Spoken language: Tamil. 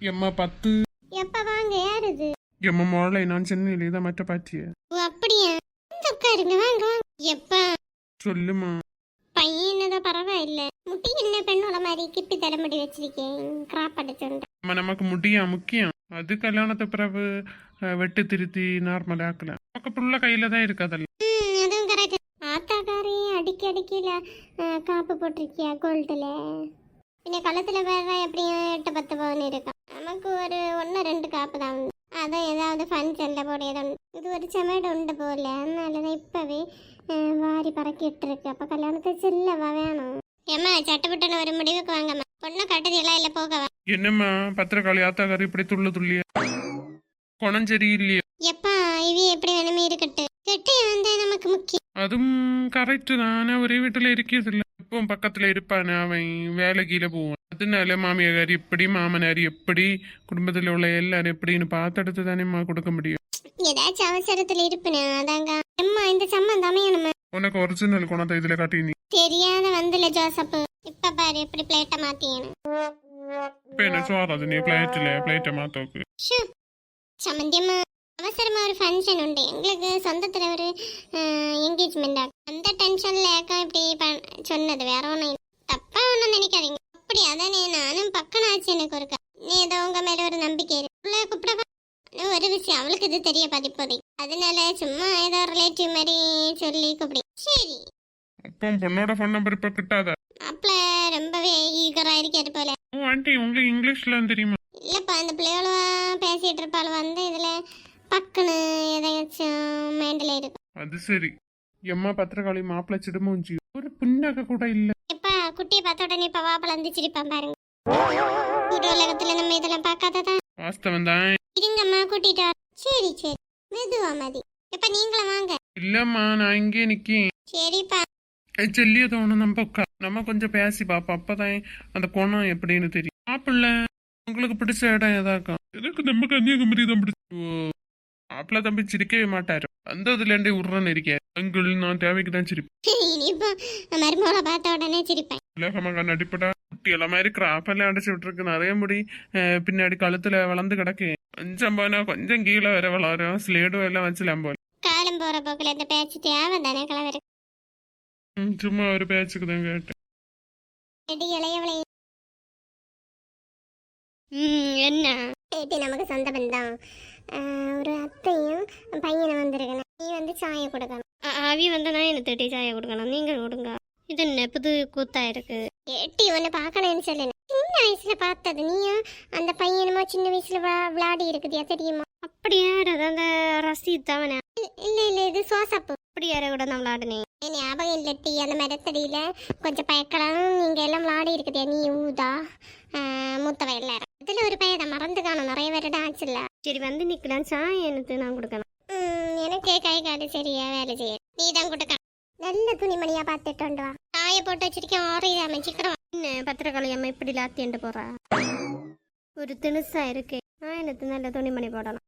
எம்மா பத்து. எப்ப வாங்க யார் இது? எம்மா மோளை நான் சென்னையில இதை மற்ற பாத்திய ஓ அப்படியா? வந்து உட்காருங்க வாங்க வாங்க. எப்பா? சொல்லுமா பையனதான் பரவாயில்ல. முட்டி என்ன பெண்ணோட மாதிரி கிப்பி தலைமுடி வச்சிருக்கேன். கிராப் அடிச்சுண்டு அம்மா நமக்கு முடியா முக்கியம்? அது கல்யாணத்தை பிறகு அஹ், வெட்டு திருத்தி நார்மல் ஆக்கலாம். நமக்கு புள்ள கையில தான் இருக்கு அதெல்லாம் ம் அதுவும் கரெக்ட் ஆத்தாக்காரி அடிக்கி அடிக்கல காப்பு போட்டிருக்கியா கோல்டுல பின்ன கழுத்துல வேற எப்படியும் எட்டு பத்து பவுன் இருக்கும் நமக்கு ஒரு ஒன்று ரெண்டு காப்பு தான் உண்டு அதான் ஏதாவது ஃபங்க்ஷன்ல போட இது ஒரு செமேடு உண்டு போல அதனால தான் இப்பவே வாரி பறக்கிட்டு இருக்கு அப்ப கல்யாணத்தை செல்லவா வேணும் ஏம்மா சட்டப்பட்டன ஒரு முடிவுக்கு வாங்கம்மா பொண்ணை கட்டுதெல்லாம் இல்லை போகவா என்னம்மா பத்திரக்காளி ஆத்தாக்காரி இப்படி துள்ளு துள்ளிய குணம் சரியில்லையே எப்பா இவி எப்படி வேணுமே இருக்கட்டு கெட்டி வந்து நமக்கு முக்கியம் அதுவும் கரெக்ட் தானே ஒரே வீட்டுல இருக்கிறது இல்ல இப்போ பக்கத்துல இருப்பானே அவன் வேலைக்கீழ போவான். அதனால மாமியார் எப்படி மாமனார் எப்படி குடும்பத்துல உள்ள எல்லாரும் எப்படின்னு பார்த்தெடுத்து தானேம்மா கொடுக்க முடியும். ஏதாச்சும் அவசரத்துல இருப்பினா அதாங்க. அம்மா இந்த சம்மந்தம் அமையணுமா உனக்கு ஒரிஜினல் குணத்தை இதுல காட்டி நீ தெரியாத வந்துல ஜோசப் இப்ப பாரு எப்படி பிளேட்டை மாத்தியனு. இப்ப என்ன சோறாது நீ பிளேட்ல பிளேட்டை மாத்தோக்கு. சம்மந்தியம்மா அவசரமா ஒரு ஃபங்க்ஷன் உண்டு. எங்களுக்கு சொந்தத்துல ஒரு என்கேஜ்மெண்ட் அந்த டென்ஷன்ல ஏக்கா இப்படி சொன்னது. வேற இல்ல. தப்பா ஒண்ணும் நினைக்காதீங்க. அப்படி அதானே நானும் பக்கம் ஆச்சு எனக்கு ஒரு நீ ஏதோ உங்க மேல ஒரு நம்பிக்கை இருக்கு கூப்பிடவா ஒரு விஷயம் அவளுக்கு இது தெரிய பதிப்போதை அதனால சும்மா ஏதோ ரிலேட்டிவ் மாதிரி சொல்லி கூப்பிடி. சரி. அப்போ பொண்ணோட ஃபோன் நம்பர் இப்ப கிட்டாத? மாப்பிள்ள ரொம்பவே ஈகரா இருக்காரு போல. ஓ ஆண்டி உங்களுக்கு இங்கிலீஷ்ல தெரியுமா? இல்லப்பா இந்த பிள்ளையோட பேசிட்டு இருப்பாள். வந்து இதுல பக்குன்னு எதையாச்சும் மைண்ட்ல இருக்கும் அது சரி. எம்மா பத்திரக்காளி மாப்பிள்ள சிடுமூஞ்சி. ஒரு புண்ணாக்க கூட இல்ல. இப்ப குட்டியை பார்த்த உடனே இப்ப வாப்பல வந்து சிரிப்பான் பாருங்க. கூட்டு உலகத்துல நம்ம இதெல்லாம் பார்க்காததா? வாஸ்தவம் தான் இருங்கம்மா கூட்டிட்டு. சரி சரி. மெதுவா மதி. இப்ப நீங்களும் வாங்க. இல்லம்மா நான் இங்கே நிக்கேன். சரிப்பா. செல்லிய தோணும் நம்ம உட்கா நம்ம கொஞ்சம் பேசி பாப்போம். அப்பதான் அந்த குணம் எப்படின்னு தெரியும். மாப்பிள்ள உங்களுக்கு பிடிச்ச இடம் ஏதாக்கா எனக்கு நம்ம கன்னியாகுமரி தான் பிடிச்ச மாப்பிள்ள தம்பி சிரிக்கவே மாட்டாரு. வந்ததுல இருந்தே உருன்னு இருக்கேன் அங்கிள் நான் தேவைக்கு தான் சிரிப்பேன். இனிப்போ மருமகளை பார்த்த உடனே சிரிப்பேன். உலகமாக நடிப்படா குட்டி எல்லாம் மாதிரி கிராப்பெல்லாம் அடைச்சு விட்டுருக்கு. நிறைய முடி அஹ், பின்னாடி கழுத்துல வளர்ந்து கிடக்கு. கொஞ்சம் போனா கொஞ்சம் கீழே வர வளரும். ஸ்லேடும் எல்லாம் வச்சுலாம் போல. காலம் போற போக்குல இந்த பேச்சு தேவை தானே ம், சும்மா ஒரு பேச்சுக்கு தான் கேட்டேன். இளையவளை. ம் என்ன? நமக்கு சொந்த பந்தம். ஒரு அத்தையும் பையனும் வந்திருக்கணும். நீ வந்து சாயம் கொடுக்கணும். அவி வந்தனா எனக்கு தேடி சாய கொடுக்கணும்? நீங்க கொடுங்க. இது என்ன புது கூத்தா இருக்கு? ஏட்டி உன்னை பார்க்கணும்னு சொல்லு சின்ன வயசுல பார்த்தது. நீயும் அந்த பையனுமா? சின்ன வயசுல விளா- விளையாடி இருக்குதியா தெரியுமா? அப்படி யார் அது? அந்த ரசீத் தவன இல்ல இல்ல இது சோசப்பு. அப்படி யார கூட நான் விளையாடுனேன் ஞாபகம் இல்லட்டி அந்த மரத்தடியில கொஞ்சம் பயக்கலாம் நீங்க எல்லாம் விளையாடி இருக்குதியா? நீ ஊதா மூத்தவ எல்லாரும். இதுல ஒரு பையன் மறந்து காணும். நிறைய வருடம் ஆச்சுல்ல சரி வந்து நிக்கலாம். சாய எனக்கு நான் கொடுக்கணும் ம், எனக்கு கை காடு சரியா வேலை செய்ய. நீ தான் கொடுக்க நல்ல துணிமணியா பார்த்துட்டு கொண்டு வா. காய போட்டு வச்சிருக்கேன். ஆறிடாம சீக்கிரம் வா. என்ன பத்திரக்காளி அம்மா இப்படி லாத்தியண்டு போறா? ஒரு திணுசா இருக்கு. நான் எனக்கு நல்ல துணிமணி போடலாம்